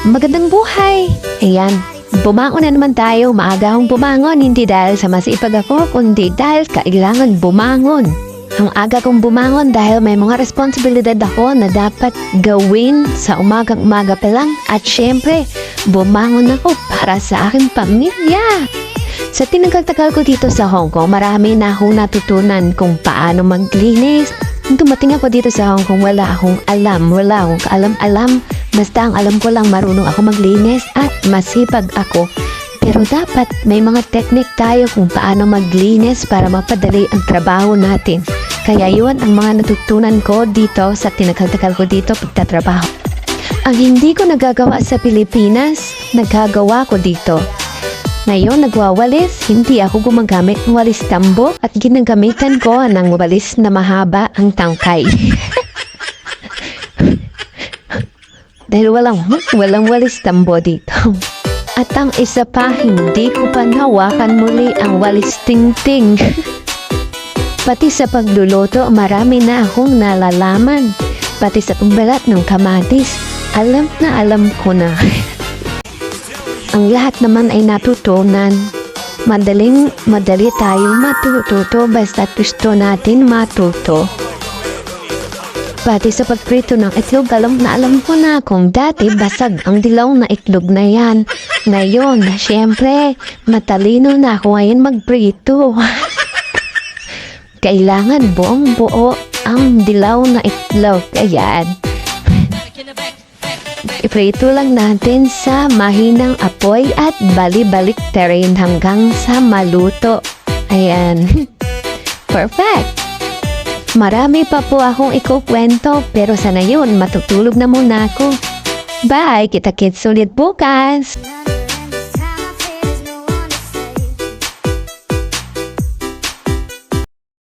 Magandang buhay! Ayan, bumangon na naman tayo. Maaga akong bumangon, hindi dahil sa masipag ako, kundi dahil kailangan bumangon. Ang aga kong bumangon dahil may mga responsibilidad ako na dapat gawin sa umagang-umaga pa lang. At syempre, bumangon ako para sa aking pamilya. Sa tinagal-tagal ko dito sa Hong Kong, marami na akong natutunan kung paano maglinis. Nung dumating ako dito sa Hong Kong, wala akong alam, wala akong kaalam-alam. Basta ang alam ko lang marunong ako maglinis at masipag ako. Pero dapat may mga technique tayo kung paano maglinis para mapadali ang trabaho natin. Kaya yun ang mga natutunan ko dito sa tinagal-tagal ko dito pagtatrabaho. Ang hindi ko nagagawa sa Pilipinas, nagagawa ko dito. Ngayon, nagwawalis, hindi ako gumagamit ng walis tambo at ginagamitan ko ng walis na mahaba ang tangkay. Dahil walang, walang walis tambo dito. At ang isa pa, hindi ko pa nawakan muli ang walis ting-ting. Pati sa pagluluto, marami na akong nalalaman. Pati sa pagbalat ng kamatis, alam na alam ko na. Ang lahat naman ay natutunan. Madaling madali tayong matututo basta gusto natin matuto. Pati sa pagprito ng itlog, alam na alam ko na kung dati basag ang dilaw na itlog na yan. Ngayon, syempre, matalino na ako ngayon magprito. Kailangan buong buo ang dilaw na itlog. Ayan. Iprito lang natin sa mahinang apoy at bali-balik rin hanggang sa maluto. Ayan. Perfect! Marami pa po akong ikukwento pero sa ngayon matutulog na muna ako. Bye! Kita-kits ulit bukas!